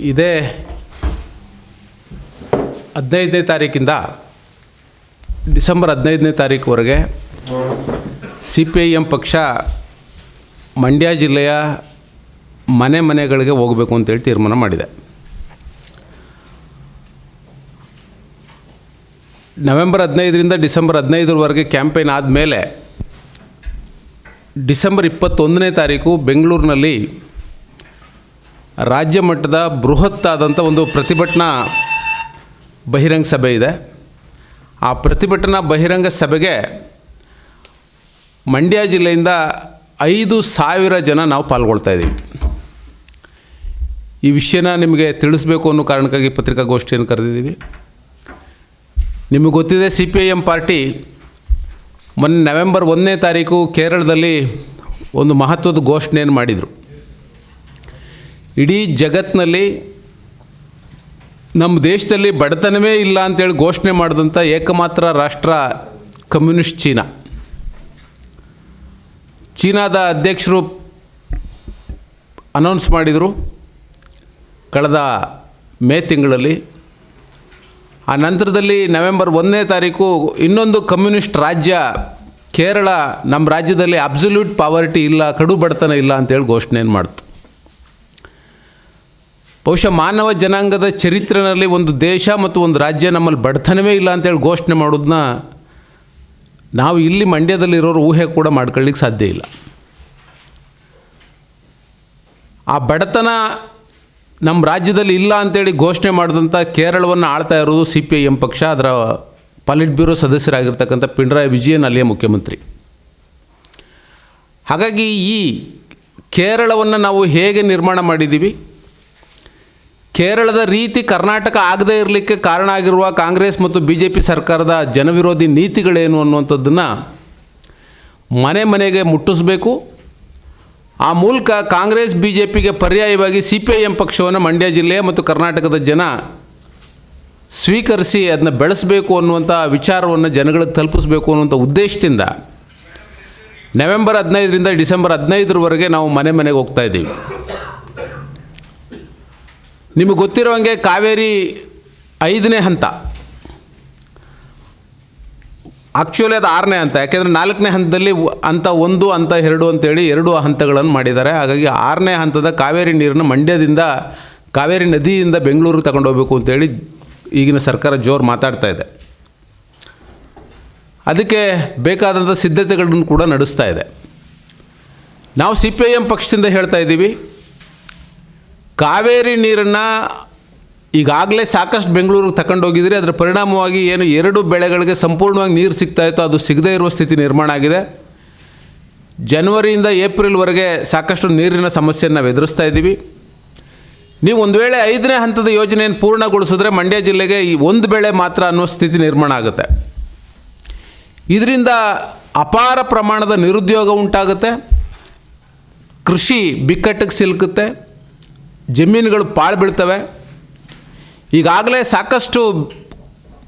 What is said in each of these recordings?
ಇದೇ ಹದಿನೈದನೇ ತಾರೀಕಿಂದ ಡಿಸೆಂಬರ್ ಹದಿನೈದನೇ ತಾರೀಕುವರೆಗೆ ಸಿ ಪಿ ಐ ಎಂ ಪಕ್ಷ ಮಂಡ್ಯ ಜಿಲ್ಲೆಯ ಮನೆ ಮನೆಗಳಿಗೆ ಹೋಗಬೇಕು ಅಂತೇಳಿ ತೀರ್ಮಾನ ಮಾಡಿದೆ. ನವೆಂಬರ್ ಹದಿನೈದರಿಂದ ಡಿಸೆಂಬರ್ ಹದಿನೈದರವರೆಗೆ ಕ್ಯಾಂಪೇನ್ ಆದಮೇಲೆ ಡಿಸೆಂಬರ್ ಇಪ್ಪತ್ತೊಂದನೇ ತಾರೀಕು ಬೆಂಗಳೂರಿನಲ್ಲಿ ರಾಜ್ಯ ಮಟ್ಟದ ಬೃಹತ್ತಾದಂಥ ಒಂದು ಪ್ರತಿಭಟನಾ ಬಹಿರಂಗ ಸಭೆ ಇದೆ. ಆ ಪ್ರತಿಭಟನಾ ಬಹಿರಂಗ ಸಭೆಗೆ ಮಂಡ್ಯ ಜಿಲ್ಲೆಯಿಂದ ಐದು ಸಾವಿರ ಜನ ನಾವು ಪಾಲ್ಗೊಳ್ತಾ ಇದ್ದೀವಿ. ಈ ವಿಷಯನ ನಿಮಗೆ ತಿಳಿಸ್ಬೇಕು ಅನ್ನೋ ಕಾರಣಕ್ಕಾಗಿ ಪತ್ರಿಕಾಗೋಷ್ಠಿಯನ್ನು ಕರೆದಿದ್ದೀವಿ. ನಿಮಗೆ ಗೊತ್ತಿದೆ C P I M party ಮೊನ್ನೆ ನವೆಂಬರ್ ಒಂದನೇ ತಾರೀಕು ಕೇರಳದಲ್ಲಿ ಒಂದು ಮಹತ್ವದ ಘೋಷಣೆಯನ್ನು ಮಾಡಿದರು. ಇಡೀ ಜಗತ್ತಿನಲ್ಲಿ ನಮ್ಮ ದೇಶದಲ್ಲಿ ಬಡತನವೇ ಇಲ್ಲ ಅಂತೇಳಿ ಘೋಷಣೆ ಮಾಡಿದಂಥ ಏಕಮಾತ್ರ ರಾಷ್ಟ್ರ ಕಮ್ಯುನಿಸ್ಟ್ ಚೀನಾ. ಚೀನಾದ ಅಧ್ಯಕ್ಷರು ಅನೌನ್ಸ್ ಮಾಡಿದರು ಕಳೆದ ಮೇ ತಿಂಗಳಲ್ಲಿ. ಆ ನಂತರದಲ್ಲಿ ನವೆಂಬರ್ ಒಂದನೇ ತಾರೀಕು ಇನ್ನೊಂದು ಕಮ್ಯುನಿಸ್ಟ್ ರಾಜ್ಯ ಕೇರಳ ನಮ್ಮ ರಾಜ್ಯದಲ್ಲಿ ಅಬ್ಸಲ್ಯೂಟ್ ಪಾವರ್ಟಿ ಇಲ್ಲ, ಕಡು ಬಡತನ ಇಲ್ಲ ಅಂತೇಳಿ ಘೋಷಣೆಯನ್ನು ಮಾಡ್ತು. ಬಹುಶಃ ಮಾನವ ಜನಾಂಗದ ಚರಿತ್ರೆಯಲ್ಲಿ ಒಂದು ದೇಶ ಮತ್ತು ಒಂದು ರಾಜ್ಯ ನಮ್ಮಲ್ಲಿ ಬಡತನವೇ ಇಲ್ಲ ಅಂತೇಳಿ ಘೋಷಣೆ ಮಾಡೋದನ್ನ ನಾವು ಇಲ್ಲಿ ಮಂಡ್ಯದಲ್ಲಿರೋರು ಊಹೆ ಕೂಡ ಮಾಡ್ಕೊಳ್ಳಿಕ್ಕೆ ಸಾಧ್ಯ ಇಲ್ಲ. ಆ ಬಡತನ ನಮ್ಮ ರಾಜ್ಯದಲ್ಲಿ ಇಲ್ಲ ಅಂತೇಳಿ ಘೋಷಣೆ ಮಾಡಿದಂಥ ಕೇರಳವನ್ನು ಆಳ್ತಾ ಇರೋದು ಸಿ ಪಿ ಐ ಎಂ ಪಕ್ಷ, ಅದರ ಪಾಲಿಟ್ ಬ್ಯೂರೋ ಸದಸ್ಯರಾಗಿರ್ತಕ್ಕಂಥ ಪಿಣರಾಯಿ ವಿಜಯನ್, ಅಲ್ಲಿಯ ಮುಖ್ಯಮಂತ್ರಿ. ಹಾಗಾಗಿ ಈ ಕೇರಳವನ್ನು ನಾವು ಹೇಗೆ ನಿರ್ಮಾಣ ಮಾಡಿದ್ದೀವಿ? ಕೇರಳದ ರೀತಿ ಕರ್ನಾಟಕ ಆಗದೇ ಇರಲಿಕ್ಕೆ ಕಾರಣ ಆಗಿರುವ ಕಾಂಗ್ರೆಸ್ ಮತ್ತು ಬಿ ಜೆ ಪಿ ಸರ್ಕಾರದ ಜನವಿರೋಧಿ ನೀತಿಗಳೇನು ಅನ್ನುವಂಥದ್ದನ್ನು ಮನೆ ಮನೆಗೆ ಮುಟ್ಟಿಸಬೇಕು. ಆ ಮೂಲಕ ಕಾಂಗ್ರೆಸ್ ಬಿ ಜೆ ಪಿಗೆ ಪರ್ಯಾಯವಾಗಿ ಸಿ ಪಿ ಐ ಎಂ ಪಕ್ಷವನ್ನು ಮಂಡ್ಯ ಜಿಲ್ಲೆ ಮತ್ತು ಕರ್ನಾಟಕದ ಜನ ಸ್ವೀಕರಿಸಿ ಅದನ್ನ ಬೆಳೆಸಬೇಕು ಅನ್ನುವಂಥ ವಿಚಾರವನ್ನು ಜನಗಳಿಗೆ ತಲುಪಿಸ್ಬೇಕು ಅನ್ನುವಂಥ ಉದ್ದೇಶದಿಂದ ನವೆಂಬರ್ ಹದಿನೈದರಿಂದ ಡಿಸೆಂಬರ್ ಹದಿನೈದರವರೆಗೆ ನಾವು ಮನೆ ಮನೆಗೆ ಹೋಗ್ತಾ ಇದ್ದೀವಿ. ನಿಮಗೆ ಗೊತ್ತಿರೋ ಹಾಗೆ ಕಾವೇರಿ ಐದನೇ ಹಂತ. ಆ್ಯಕ್ಚುಲಿ ಅದು ಆರನೇ ಹಂತ, ಯಾಕೆಂದರೆ ನಾಲ್ಕನೇ ಹಂತದಲ್ಲಿ ಹಂತ ಒಂದು, ಹಂತ ಎರಡು ಅಂತೇಳಿ ಎರಡು ಹಂತಗಳನ್ನು ಮಾಡಿದ್ದಾರೆ. ಹಾಗಾಗಿ ಆರನೇ ಹಂತದ ಕಾವೇರಿ ನೀರನ್ನು ಮಂಡ್ಯದಿಂದ, ಕಾವೇರಿ ನದಿಯಿಂದ ಬೆಂಗಳೂರಿಗೆ ತಗೊಂಡು ಹೋಗ್ಬೇಕು ಅಂತೇಳಿ ಈಗಿನ ಸರ್ಕಾರ ಜೋರು ಮಾತಾಡ್ತಾ ಇದೆ. ಅದಕ್ಕೆ ಬೇಕಾದಂಥ ಸಿದ್ಧತೆಗಳನ್ನು ಕೂಡ ನಡೆಸ್ತಾ ಇದೆ. ನಾವು ಸಿ ಪಿ ಎಂ ಪಕ್ಷದಿಂದ ಹೇಳ್ತಾ ಇದ್ದೀವಿ ಕಾವೇರಿ ನೀರನ್ನು ಈಗಾಗಲೇ ಸಾಕಷ್ಟು ಬೆಂಗಳೂರಿಗೆ ತಗೊಂಡೋಗಿದ್ರೆ ಅದರ ಪರಿಣಾಮವಾಗಿ ಏನು ಎರಡು ಬೆಳೆಗಳಿಗೆ ಸಂಪೂರ್ಣವಾಗಿ ನೀರು ಸಿಗ್ತಾ ಇತ್ತು, ಅದು ಸಿಗದೇ ಇರುವ ಸ್ಥಿತಿ ನಿರ್ಮಾಣ ಆಗಿದೆ. ಜನವರಿಯಿಂದ ಏಪ್ರಿಲ್ವರೆಗೆ ಸಾಕಷ್ಟು ನೀರಿನ ಸಮಸ್ಯೆಯನ್ನು ನಾವು ಎದುರಿಸ್ತಾ ಇದ್ದೀವಿ. ನೀವು ಒಂದು ವೇಳೆ ಐದನೇ ಹಂತದ ಯೋಜನೆಯನ್ನು ಪೂರ್ಣಗೊಳಿಸಿದ್ರೆ ಮಂಡ್ಯ ಜಿಲ್ಲೆಗೆ ಈ ಒಂದು ಬೆಳೆ ಮಾತ್ರ ಅನ್ನೋ ಸ್ಥಿತಿ ನಿರ್ಮಾಣ ಆಗುತ್ತೆ. ಇದರಿಂದ ಅಪಾರ ಪ್ರಮಾಣದ ನಿರುದ್ಯೋಗ ಉಂಟಾಗುತ್ತೆ. ಕೃಷಿ ಬಿಕ್ಕಟ್ಟಿಗೆ ಸಿಲುಕುತ್ತೆ. ಜಮೀನುಗಳು ಪಾಳು ಬೀಳ್ತವೆ. ಈಗಾಗಲೇ ಸಾಕಷ್ಟು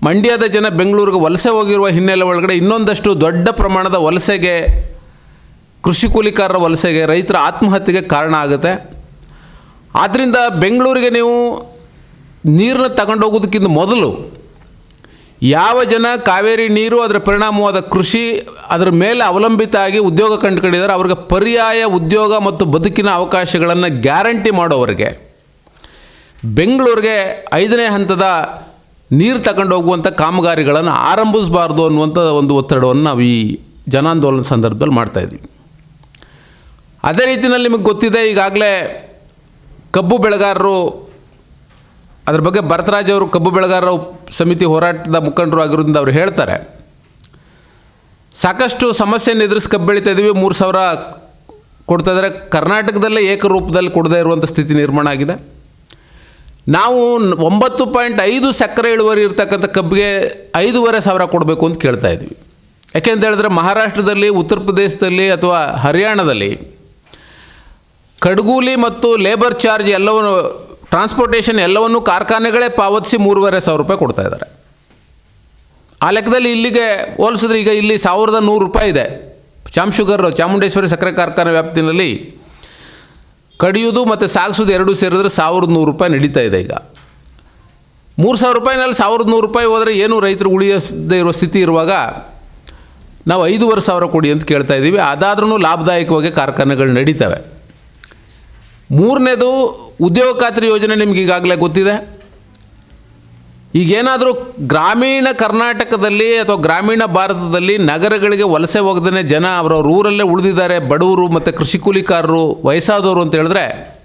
ಮಂಡ್ಯದ ಜನ ಬೆಂಗಳೂರಿಗೆ ವಲಸೆ ಹೋಗಿರುವ ಹಿನ್ನೆಲೆ ಒಳಗಡೆ ಇನ್ನೊಂದಷ್ಟು ದೊಡ್ಡ ಪ್ರಮಾಣದ ವಲಸೆಗೆ, ಕೃಷಿ ಕೂಲಿಕಾರರ ವಲಸೆಗೆ ರೈತರ ಆತ್ಮಹತ್ಯೆಗೆ ಕಾರಣ ಆಗುತ್ತೆ. ಆದ್ದರಿಂದ ಬೆಂಗಳೂರಿಗೆ ನೀವು ನೀರನ್ನ ತಗೊಂಡೋಗೋದಕ್ಕಿಂತ ಮೊದಲು ಯಾವ ಜನ ಕಾವೇರಿ ನೀರು, ಅದರ ಪರಿಣಾಮವಾದ ಕೃಷಿ, ಅದರ ಮೇಲೆ ಅವಲಂಬಿತ ಆಗಿ ಉದ್ಯೋಗ ಕಂಡುಕೊಂಡಿದ್ದಾರೆ, ಅವ್ರಿಗೆ ಪರ್ಯಾಯ ಉದ್ಯೋಗ ಮತ್ತು ಬದುಕಿನ ಅವಕಾಶಗಳನ್ನು ಗ್ಯಾರಂಟಿ ಮಾಡೋವ್ರಿಗೆ ಬೆಂಗಳೂರಿಗೆ ಐದನೇ ಹಂತದ ನೀರು ತಗೊಂಡು ಹೋಗುವಂಥ ಕಾಮಗಾರಿಗಳನ್ನು ಆರಂಭಿಸಬಾರ್ದು ಅನ್ನುವಂಥ ಒಂದು ಒತ್ತಡವನ್ನು ನಾವು ಈ ಜನಾಂದೋಲನ ಸಂದರ್ಭದಲ್ಲಿ ಮಾಡ್ತಾಯಿದ್ದೀವಿ ಅದೇ ರೀತಿಯಲ್ಲಿ ನಿಮಗೆ ಗೊತ್ತಿದೆ, ಈಗಾಗಲೇ ಕಬ್ಬು ಬೆಳೆಗಾರರು ಅದ್ರ ಬಗ್ಗೆ ಭರತರಾಜ್ ಅವರು ಕಬ್ಬು ಬೆಳೆಗಾರರ ಸಮಿತಿ ಹೋರಾಟದ ಮುಖಂಡರು ಆಗಿರೋದ್ರಿಂದ ಅವರು ಹೇಳ್ತಾರೆ, ಸಾಕಷ್ಟು ಸಮಸ್ಯೆಯನ್ನು ಎದುರಿಸಿ ಕಬ್ಬು ಬೆಳೀತಾ ಇದ್ದೀವಿ ಮೂರು ಸಾವಿರ ಕೊಡ್ತಾ ಇದ್ದಾರೆ. ಕರ್ನಾಟಕದಲ್ಲೇ ಏಕರೂಪದಲ್ಲಿ ಕೊಡದೇ ಇರುವಂಥ ಸ್ಥಿತಿ ನಿರ್ಮಾಣ ಆಗಿದೆ. ನಾವು ಒಂಬತ್ತು ಪಾಯಿಂಟ್ ಐದು ಸಕ್ಕರೆ ಇಳುವರಿ ಇರ್ತಕ್ಕಂಥ ಕಬ್ಬಿಗೆ ಐದೂವರೆ ಸಾವಿರ ಕೊಡಬೇಕು ಅಂತ ಕೇಳ್ತಾ ಇದ್ವಿ ಯಾಕೆಂತ ಹೇಳಿದ್ರೆ ಮಹಾರಾಷ್ಟ್ರದಲ್ಲಿ, ಉತ್ತರ ಪ್ರದೇಶದಲ್ಲಿ ಅಥವಾ ಹರಿಯಾಣದಲ್ಲಿ ಕಡ್ಗೂಲಿ ಮತ್ತು ಲೇಬರ್ ಚಾರ್ಜ್ ಎಲ್ಲವನ್ನು ಟ್ರಾನ್ಸ್ಪೋರ್ಟೇಷನ್ ಎಲ್ಲವನ್ನು ಕಾರ್ಖಾನೆಗಳೇ ಪಾವತಿಸಿ ಮೂರುವರೆ ಸಾವಿರ ರೂಪಾಯಿ ಕೊಡ್ತಾ ಇದ್ದಾರೆ. ಆ ಲೆಕ್ಕದಲ್ಲಿ ಇಲ್ಲಿಗೆ ಹೋಲಿಸಿದ್ರೆ ಈಗ ಇಲ್ಲಿ ಸಾವಿರದ ನೂರು ರೂಪಾಯಿ ಇದೆ. ಚಾಮ್ ಶುಗರ್ ಚಾಮುಂಡೇಶ್ವರಿ ಸಕ್ಕರೆ ಕಾರ್ಖಾನೆ ವ್ಯಾಪ್ತಿನಲ್ಲಿ ಕಡಿಯೋದು ಮತ್ತು ಸಾಗಿಸೋದು ಎರಡೂ ಸೇರಿದ್ರೆ ಸಾವಿರದ ನೂರು ರೂಪಾಯಿ ನಡೀತಾ ಇದೆ ಈಗ. ಮೂರು ಸಾವಿರ ರೂಪಾಯಿನಲ್ಲಿ ಸಾವಿರದ ನೂರು ರೂಪಾಯಿ ಹೋದರೆ ಏನು ರೈತರು ಉಳಿಯದೇ ಇರೋ ಸ್ಥಿತಿ ಇರುವಾಗ ನಾವು ಐದೂವರೆ ಸಾವಿರ ಕೊಡಿ ಅಂತ ಕೇಳ್ತಾ ಇದ್ದೀವಿ. ಅದಾದ್ರೂ ಲಾಭದಾಯಕವಾಗಿ ಕಾರ್ಖಾನೆಗಳು ನಡೀತವೆ. ಮೂರನೇದು ಉದ್ಯೋಗ ಖಾತ್ರಿ ಯೋಜನೆ ನಿಮ್ಗೆ ಈಗಾಗಲೇ ಗೊತ್ತಿದೆ. ಈಗೇನಾದರೂ ಗ್ರಾಮೀಣ ಕರ್ನಾಟಕದಲ್ಲಿ ಅಥವಾ ಗ್ರಾಮೀಣ ಭಾರತದಲ್ಲಿ ನಗರಗಳಿಗೆ ವಲಸೆ ಹೋಗದೇ ಜನ ಅವರ ಊರಲ್ಲೇ ಉಳಿದಿದ್ದಾರೆ. ಬಡವರು ಮತ್ತು ಕೃಷಿ ಕೂಲಿಕಾರರು, ವಯಸ್ಸಾದವರು ಅಂತ ಹೇಳಿದ್ರೆ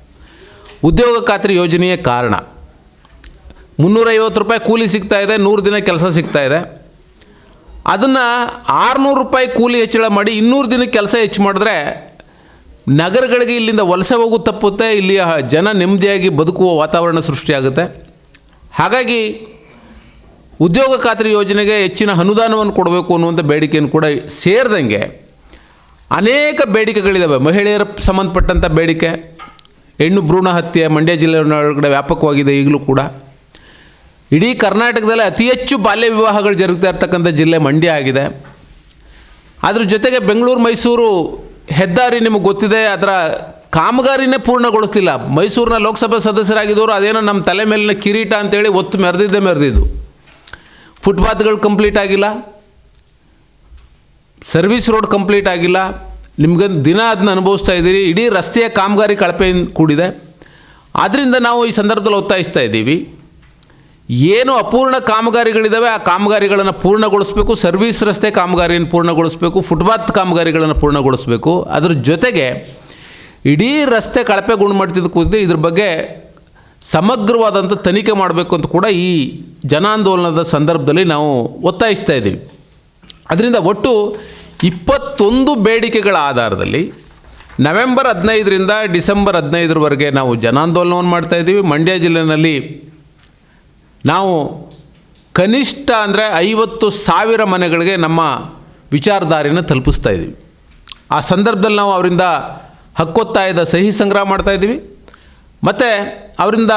ಉದ್ಯೋಗ ಖಾತ್ರಿ ಯೋಜನೆಯೇ ಕಾರಣ. ಮುನ್ನೂರೈವತ್ತು ರೂಪಾಯಿ ಕೂಲಿ ಸಿಗ್ತಾ ಇದೆ, ನೂರು ದಿನ ಕೆಲಸ ಸಿಗ್ತಾ ಇದೆ. ಅದನ್ನು ಆರುನೂರು ರೂಪಾಯಿ ಕೂಲಿ ಹೆಚ್ಚಳ ಮಾಡಿ ಇನ್ನೂರು ದಿನ ಕೆಲಸ ಹೆಚ್ಚು ಮಾಡಿದ್ರೆ ನಗರಗಳಿಗೆ ಇಲ್ಲಿಂದ ವಲಸೆ ಹೋಗು ತಪ್ಪುತ್ತೆ, ಇಲ್ಲಿಯ ಜನ ನೆಮ್ಮದಿಯಾಗಿ ಬದುಕುವ ವಾತಾವರಣ ಸೃಷ್ಟಿಯಾಗುತ್ತೆ. ಹಾಗಾಗಿ ಉದ್ಯೋಗ ಖಾತ್ರಿ ಯೋಜನೆಗೆ ಹೆಚ್ಚಿನ ಅನುದಾನವನ್ನು ಕೊಡಬೇಕು ಅನ್ನುವಂಥ ಬೇಡಿಕೆಯನ್ನು ಕೂಡ ಸೇರಿದಂಗೆ ಅನೇಕ ಬೇಡಿಕೆಗಳಿದ್ದಾವೆ ಮಹಿಳೆಯರ ಸಂಬಂಧಪಟ್ಟಂಥ ಬೇಡಿಕೆ, ಹೆಣ್ಣು ಭ್ರೂಣ ಹತ್ಯೆ, ಮಂಡ್ಯ ಜಿಲ್ಲೆ ಒಳಗಡೆ ವ್ಯಾಪಕವಾಗಿದೆ ಈಗಲೂ ಕೂಡ. ಇಡೀ ಕರ್ನಾಟಕದಲ್ಲಿ ಅತಿ ಹೆಚ್ಚು ಬಾಲ್ಯ ವಿವಾಹಗಳು ಜರುಗ್ತಾ ಇರ್ತಕ್ಕಂಥ ಜಿಲ್ಲೆ ಮಂಡ್ಯ ಆಗಿದೆ. ಅದ್ರ ಜೊತೆಗೆ ಬೆಂಗಳೂರು, ಮೈಸೂರು ಹೆದ್ದಾರಿ ನಿಮಗೆ ಗೊತ್ತಿದೆ, ಅದರ ಕಾಮಗಾರಿನೇ ಪೂರ್ಣಗೊಳಿಸ್ತಿಲ್ಲ ಮೈಸೂರಿನ ಲೋಕಸಭೆ ಸದಸ್ಯರಾಗಿದ್ದವರು ಅದೇನೋ ನಮ್ಮ ತಲೆ ಮೇಲಿನ ಕಿರೀಟ ಅಂತೇಳಿ ಒತ್ತು ಮೆರೆದಿದ್ದೇ ಮೆರೆದಿದ್ದು. ಫುಟ್ಪಾತ್ಗಳು ಕಂಪ್ಲೀಟ್ ಆಗಿಲ್ಲ. ಸರ್ವಿಸ್ ರೋಡ್ ಕಂಪ್ಲೀಟ್ ಆಗಿಲ್ಲ. ನಿಮ್ಗೆ ದಿನ ಅದನ್ನ ಅನುಭವಿಸ್ತಾ ಇದ್ದೀರಿ. ಇಡೀ ರಸ್ತೆಯ ಕಾಮಗಾರಿ ಕಳಪೆಯಿಂದ ಕೂಡಿದೆ. ಆದ್ದರಿಂದ ನಾವು ಈ ಸಂದರ್ಭದಲ್ಲಿ ಒತ್ತಾಯಿಸ್ತಾ ಇದ್ದೀವಿ. ಏನು ಅಪೂರ್ಣ ಕಾಮಗಾರಿಗಳಿದ್ದಾವೆ ಆ ಕಾಮಗಾರಿಗಳನ್ನು ಪೂರ್ಣಗೊಳಿಸಬೇಕು, ಸರ್ವಿಸ್ ರಸ್ತೆ ಕಾಮಗಾರಿಯನ್ನು ಪೂರ್ಣಗೊಳಿಸಬೇಕು, ಫುಟ್ಪಾತ್ ಕಾಮಗಾರಿಗಳನ್ನು ಪೂರ್ಣಗೊಳಿಸಬೇಕು, ಅದರ ಜೊತೆಗೆ ಇಡೀ ರಸ್ತೆ ಕಳಪೆ ಗುಣಮಟ್ಟದ ಕೂದಿದೆ ಇದ್ರ ಬಗ್ಗೆ ಸಮಗ್ರವಾದಂಥ ತನಿಖೆ ಮಾಡಬೇಕು ಅಂತ ಕೂಡ ಈ ಜನಾಂದೋಲನದ ಸಂದರ್ಭದಲ್ಲಿ ನಾವು ಒತ್ತಾಯಿಸ್ತಾ ಇದ್ದೀವಿ. ಅದರಿಂದ ಒಟ್ಟು ಇಪ್ಪತ್ತೊಂದು ಬೇಡಿಕೆಗಳ ಆಧಾರದಲ್ಲಿ ನವೆಂಬರ್ ಹದಿನೈದರಿಂದ ಡಿಸೆಂಬರ್ ಹದಿನೈದರವರೆಗೆ ನಾವು ಜನಾಂದೋಲನವನ್ನು ಮಾಡ್ತಾ ಇದ್ದೀವಿ. ಮಂಡ್ಯ ಜಿಲ್ಲೆಯಲ್ಲಿ ನಾವು ಕನಿಷ್ಠ ಅಂದರೆ ಐವತ್ತು ಸಾವಿರ ಮನೆಗಳಿಗೆ ನಮ್ಮ ವಿಚಾರಧಾರೆಯನ್ನು ತಲುಪಿಸ್ತಾ ಇದ್ದೀವಿ. ಆ ಸಂದರ್ಭದಲ್ಲಿ ನಾವು ಅವರಿಂದ ಹಕ್ಕೊತ್ತಾಯದ ಸಹಿ ಸಂಗ್ರಹ ಮಾಡ್ತಾ ಇದ್ದೀವಿ. ಮತ್ತು ಅವರಿಂದ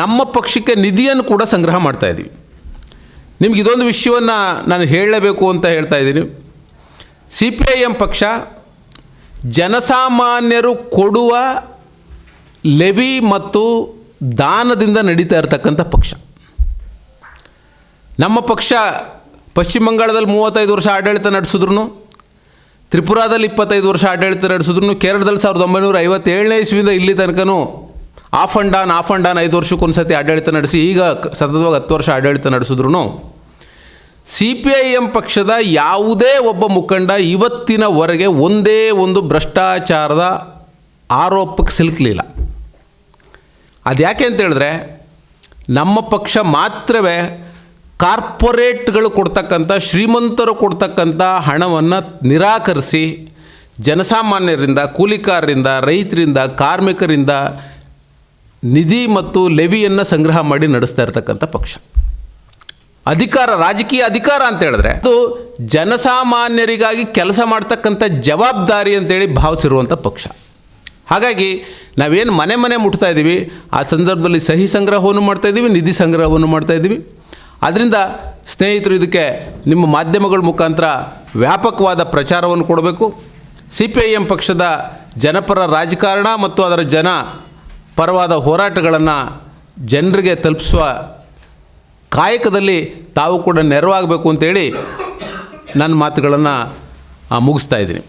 ನಮ್ಮ ಪಕ್ಷಕ್ಕೆ ನಿಧಿಯನ್ನು ಕೂಡ ಸಂಗ್ರಹ ಮಾಡ್ತಾ ಇದ್ದೀವಿ. ನಿಮ್ಗೆ ಇದೊಂದು ವಿಷಯವನ್ನು ನಾನು ಹೇಳಲೇಬೇಕು ಅಂತ ಹೇಳ್ತಾ ಇದ್ದೀನಿ. ಸಿ ಪಿ ಐ ಎಂ ಪಕ್ಷ ಜನಸಾಮಾನ್ಯರು ಕೊಡುವ ಲೆವಿ ಮತ್ತು ದಾನದಿಂದ ನಡೀತಾ ಇರತಕ್ಕಂಥ ಪಕ್ಷ. ನಮ್ಮ ಪಕ್ಷ ಪಶ್ಚಿಮ ಬಂಗಾಳದಲ್ಲಿ ಮೂವತ್ತೈದು ವರ್ಷ ಆಡಳಿತ ನಡೆಸಿದ್ರು ತ್ರಿಪುರಾದಲ್ಲಿ ಇಪ್ಪತ್ತೈದು ವರ್ಷ ಆಡಳಿತ ನಡೆಸಿದ್ರು ಕೇರಳದಲ್ಲಿ ಸಾವಿರದ ಒಂಬೈನೂರ ಐವತ್ತೇಳನೇ ಇಸ್ವಿಯಿಂದ ಇಲ್ಲಿ ತನಕನೂ off and on off and on ಐದು ವರ್ಷಕ್ಕೊಂದು ಸತಿ ಆಡಳಿತ ನಡೆಸಿ ಈಗ ಸತತವಾಗಿ ಹತ್ತು ವರ್ಷ ಆಡಳಿತ ನಡೆಸಿದ್ರು ಸಿ ಪಿ ಐ ಎಂ ಪಕ್ಷದ ಯಾವುದೇ ಒಬ್ಬ ಮುಖಂಡ ಇವತ್ತಿನವರೆಗೆ ಒಂದೇ ಒಂದು ಭ್ರಷ್ಟಾಚಾರದ ಆರೋಪಕ್ಕೆ ಸಿಲುಕಲಿಲ್ಲ. ಅದು ಯಾಕೆ ಅಂತ ಹೇಳಿದ್ರೆ, ನಮ್ಮ ಪಕ್ಷ ಮಾತ್ರವೇ ಕಾರ್ಪೊರೇಟ್ಗಳು ಕೊಡ್ತಕ್ಕಂಥ, ಶ್ರೀಮಂತರು ಕೊಡ್ತಕ್ಕಂಥ ಹಣವನ್ನು ನಿರಾಕರಿಸಿ ಜನಸಾಮಾನ್ಯರಿಂದ, ಕೂಲಿಕಾರರಿಂದ, ರೈತರಿಂದ, ಕಾರ್ಮಿಕರಿಂದ ನಿಧಿ ಮತ್ತು ಲೆವಿಯನ್ನು ಸಂಗ್ರಹ ಮಾಡಿ ನಡೆಸ್ತಾ ಇರ್ತಕ್ಕಂಥ ಪಕ್ಷ. ಅಧಿಕಾರ, ರಾಜಕೀಯ ಅಧಿಕಾರ ಅಂತ ಹೇಳಿದ್ರೆ ಅದು ಜನಸಾಮಾನ್ಯರಿಗಾಗಿ ಕೆಲಸ ಮಾಡ್ತಕ್ಕಂಥ ಜವಾಬ್ದಾರಿ ಅಂತೇಳಿ ಭಾವಿಸಿರುವಂಥ ಪಕ್ಷ. ಹಾಗಾಗಿ ನಾವೇನು ಮನೆ ಮನೆ ಮುಟ್ತಾ ಇದ್ದೀವಿ ಆ ಸಂದರ್ಭದಲ್ಲಿ ಸಹಿ ಸಂಗ್ರಹವನ್ನು ಮಾಡ್ತಾಯಿದ್ದೀವಿ ನಿಧಿ ಸಂಗ್ರಹವನ್ನು ಮಾಡ್ತಾ ಇದ್ದೀವಿ ಅದರಿಂದ ಸ್ನೇಹಿತರು ಇದಕ್ಕೆ ನಿಮ್ಮ ಮಾಧ್ಯಮಗಳ ಮುಖಾಂತರ ವ್ಯಾಪಕವಾದ ಪ್ರಚಾರವನ್ನು ಕೊಡಬೇಕು. ಸಿ ಪಿ ಐ ಎಂ ಪಕ್ಷದ ಜನಪರ ರಾಜಕಾರಣ ಮತ್ತು ಅದರ ಜನ ಪರವಾದ ಹೋರಾಟಗಳನ್ನು ಜನರಿಗೆ ತಲುಪಿಸುವ ಕಾಯಕದಲ್ಲಿ ತಾವು ಕೂಡ ನೆರವಾಗಬೇಕು ಅಂತೇಳಿ ನನ್ನ ಮಾತುಗಳನ್ನು ಮುಗಿಸ್ತಾ ಇದ್ದೀನಿ.